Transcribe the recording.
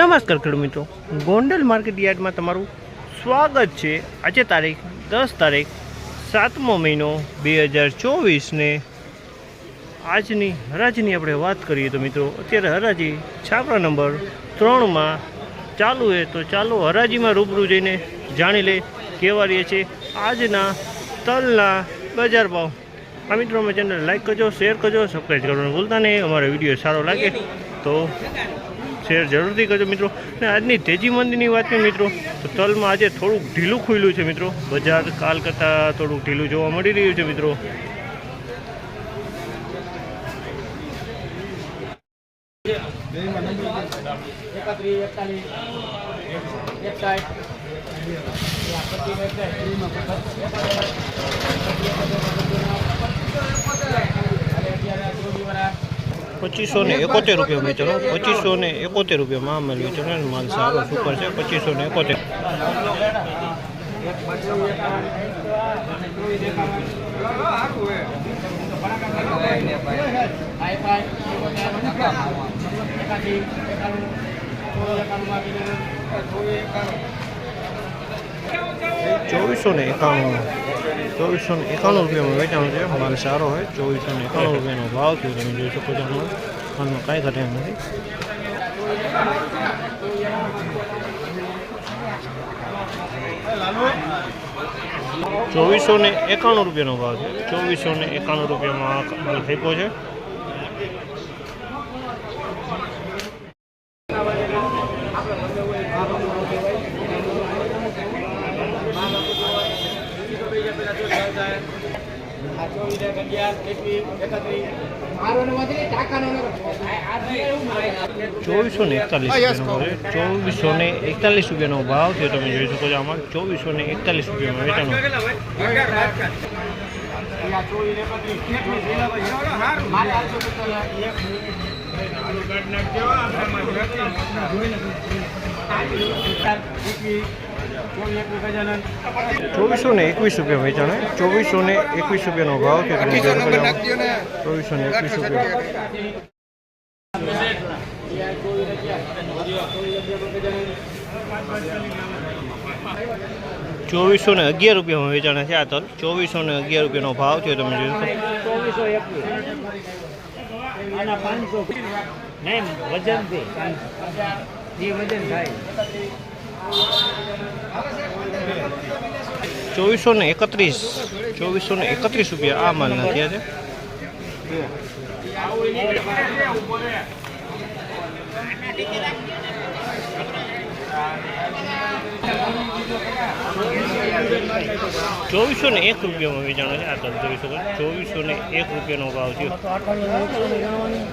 નમસ્કાર ખેડૂત મિત્રો. ગોંડલ માર્કેટ યાર્ડમાં તમારું સ્વાગત છે. આજે તારીખ દસ તારીખ સાતમો મહિનો બે હજાર ચોવીસને આજની હરાજીની આપણે વાત કરીએ તો મિત્રો, અત્યારે હરાજી છાપરા નંબર ત્રણમાં ચાલુ છે. તો ચાલો હરાજીમાં રૂબરૂ જઈને જાણી લે કેવા રહીએ છે આજના તલના બજાર ભાવ. આ મિત્રો અમે ચેનલ લાઈક કરજો શેર કરજો સબસ્ક્રાઈબ કરવાનું ભૂલતા નહીં. અમારો વીડિયો સારો લાગે તો શેર જરૂરથી કરજો મિત્રો. અને આજની તેજી મંદીની વાત કરીએ મિત્રો, તો તલમાં આજે થોડુંક ઢીલું ખુલ્યું છે મિત્રો. બજાર કાલ કરતાં થોડુંક ઢીલું જોવા મળી રહ્યું છે મિત્રો. એકતાલીસ પચીસો ને એકોતેર રૂપિયા વેચાણો પચીસો ને એકોતેર રૂપિયામાં માલ વેચાણો અને માલ સારો, સુપર છે. પચીસો ને એકોતેર. ચોવીસો ને એકાણું. ચોવીસો એકાણું રૂપિયામાં વેચાણું છે. માલ સારો હોય, ચોવીસો ને એકાણું રૂપિયાનો ભાવ થયો તમે જોઈ શકો છો આમાં. કાંઈ ઘટે નથી. ચોવીસો ને એકાણું રૂપિયાનો ભાવ છે. ચોવીસો ને એકાણું રૂપિયામાં માલ ફેંકો છે. ચોવીસો ને એકતાલીસ ચોવીસો ને એકતાલીસ રૂપિયાનો ભાવ છે, તમે જોઈ શકો છો આમાં. ચોવીસો ને એકતાલીસ રૂપિયામાં વેચાણો. ચોવીસો ને એકવીસ રૂપિયા વેચાણ. ચોવીસો ને એકવીસ રૂપિયાનો ભાવ છે ચોવીસો ને એકવીસ રૂપિયા. ચોવીસો ને અગિયાર રૂપિયામાં વેચાણ છે આ તલ. ચોવીસો ને અગિયાર રૂપિયાનો ભાવ છે તમે એકવીસ. પાંચસો. નહીં વજનથી જે થાય. ચોવીસો ને એકત્રીસ. ચોવીસો ને એકત્રીસ રૂપિયા આ માલ નથી છે. ચોવીસો ને એક રૂપિયામાં વેચાણો છે. આ તમે જોઈ શકો. ચોવીસો ને એક રૂપિયાનો ભાવ અઠવાડિયું